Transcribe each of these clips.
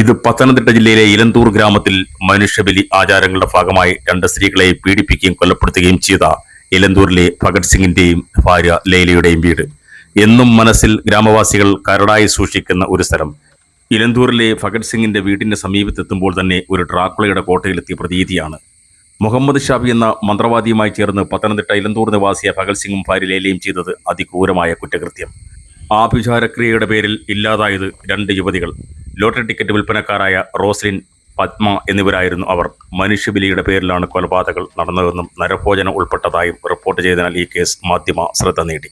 ഇത് പത്തനംതിട്ട ജില്ലയിലെ ഇലന്തൂർ ഗ്രാമത്തിൽ മനുഷ്യബലി ആചാരങ്ങളുടെ ഭാഗമായി രണ്ട് സ്ത്രീകളെ പീഡിപ്പിക്കുകയും കൊലപ്പെടുത്തുകയും ചെയ്ത ഇലന്തൂരിലെ ഭഗത് സിംഗിന്റെയും ഭാര്യ ലൈലയുടെയും വീട്. എന്നും മനസ്സിൽ ഗ്രാമവാസികൾ കരടായി സൂക്ഷിക്കുന്ന ഒരു സ്ഥലം. ഇലന്തൂരിലെ ഭഗത് സിംഗിന്റെ വീടിന്റെ സമീപത്തെത്തുമ്പോൾ തന്നെ ഒരു ഡ്രാക്കുളയുടെ കോട്ടയിലെത്തിയ പ്രതീതിയാണ്. മുഹമ്മദ് ഷാബി എന്ന മന്ത്രവാദിയുമായി ചേർന്ന് പത്തനംതിട്ട ഇലന്തൂർ നിവാസിയ ഭഗത് സിംഗും ഭാര്യ ലൈലയും ചെയ്തത് അതിക്രൂരമായ കുറ്റകൃത്യം. ആഭിചാരക്രിയയുടെ പേരിൽ ഇല്ലാതായത് രണ്ട് യുവതികൾ. ലോട്ടറി ടിക്കറ്റ് വിൽപ്പനക്കാരായ റോസ്ലിൻ പത്മ എന്നിവരായിരുന്നു അവർ. മനുഷ്യബലിയുടെ പേരിലാണ് കൊലപാതകൾ നടന്നതെന്നും നരഭോജനം ഉൾപ്പെട്ടതായും റിപ്പോർട്ട് ചെയ്തതിനാൽ ഈ കേസ് മാധ്യമ ശ്രദ്ധ നേടി.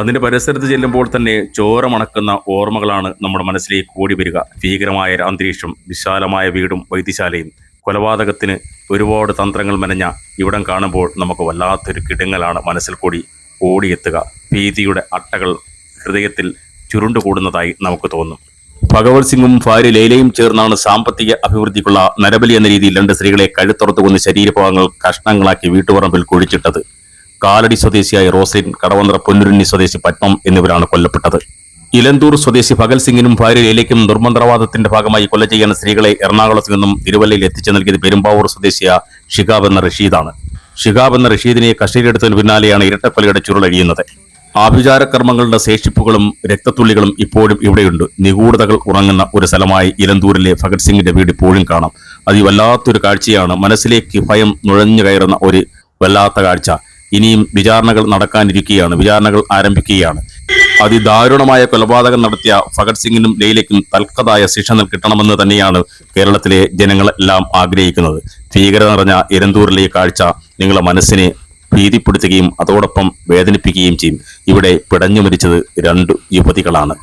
അതിന്റെ പരിസരത്ത് ചെല്ലുമ്പോൾ തന്നെ ചോരമണക്കുന്ന ഓർമ്മകളാണ് നമ്മുടെ മനസ്സിലേക്ക് ഓടി വരിക. ഭീകരമായ അന്തരീക്ഷം വിശാലമായ വീടും വൈദ്യശാലയും കൊലപാതകത്തിന് ഒരുപാട് തന്ത്രങ്ങൾ മെനഞ്ഞ ഇവിടം കാണുമ്പോൾ നമുക്ക് വല്ലാത്തൊരു കിടങ്ങലാണ് മനസ്സിൽ കൂടി ഓടിയെത്തുക. ഭീതിയുടെ അട്ടകൾ ഹൃദയത്തിൽ ചുരുണ്ടുകൂടുന്നതായി നമുക്ക് തോന്നും. ഭഗവത് സിംഗും ഭാര്യ ലൈലയും ചേർന്നാണ് സാമ്പത്തിക അഭിവൃദ്ധിക്കുള്ള നരബലി എന്ന രീതിയിൽ രണ്ട് സ്ത്രീകളെ കഴുത്തുറത്തു കൊന്ന് ശരീരഭാഗങ്ങൾ കഷ്ണങ്ങളാക്കി വീട്ടുപറമ്പിൽ കുഴിച്ചിട്ടത്. കാലടി സ്വദേശിയായ റോസിൻ കടവന്ത്ര പൊന്നുരുണ്ണി സ്വദേശി പത്മം എന്നിവരാണ് കൊല്ലപ്പെട്ടത്. ഇലന്തൂർ സ്വദേശി ഭഗൽ സിംഗിനും ഭാര്യ ലൈലയ്ക്കും ദുർമന്ത്രവാദത്തിന്റെ ഭാഗമായി കൊല്ല ചെയ്യുന്ന സ്ത്രീകളെ എറണാകുളത്ത് നിന്നും തിരുവല്ലയിൽ എത്തിച്ചു നൽകിയത് പെരുമ്പാവൂർ സ്വദേശിയ ഷിഹാബ് എന്ന റഷീദാണ്. ഷിഹാബ് എന്ന റഷീദിനെ കസ്റ്റഡിയെടുത്തതിന് പിന്നാലെയാണ് ഇരട്ടക്കൊലയുടെ ചുരുളഴിയുന്നത്. ആഭിചാരകർമ്മങ്ങളുടെ ശേഷിപ്പുകളും രക്തത്തുള്ളികളും ഇപ്പോഴും ഇവിടെയുണ്ട്. നിഗൂഢതകൾ ഉറങ്ങുന്ന ഒരു സ്ഥലമായി ഇലന്തൂരിലെ ഭഗത് സിംഗിന്റെ വീട് ഇപ്പോഴും കാണാം. അത് വല്ലാത്തൊരു കാഴ്ചയാണ്. മനസ്സിലേക്ക് ഭയം നുഴഞ്ഞു കയറുന്ന ഒരു വല്ലാത്ത കാഴ്ച. ഇനിയും വിചാരണകൾ നടക്കാനിരിക്കുകയാണ്. വിചാരണകൾ ആരംഭിക്കുകയാണ്. അതിദാരുണമായ കൊലപാതകം നടത്തിയ ഭഗത് സിംഗിനും ലൈലയ്ക്കും തൽക്കതായ ശിക്ഷ കിട്ടണമെന്ന് തന്നെയാണ് കേരളത്തിലെ ജനങ്ങളെല്ലാം ആഗ്രഹിക്കുന്നത്. ഭീകരത നിറഞ്ഞ ഇരന്തൂരിലെ കാഴ്ച നിങ്ങളെ മനസ്സിനെ ഭീതിപ്പെടുത്തുകയും അതോടൊപ്പം വേദനിപ്പിക്കുകയും ചെയ്യും. ഇവിടെ പിടഞ്ഞു മരിച്ചത് രണ്ട് യുവതികളാണ്.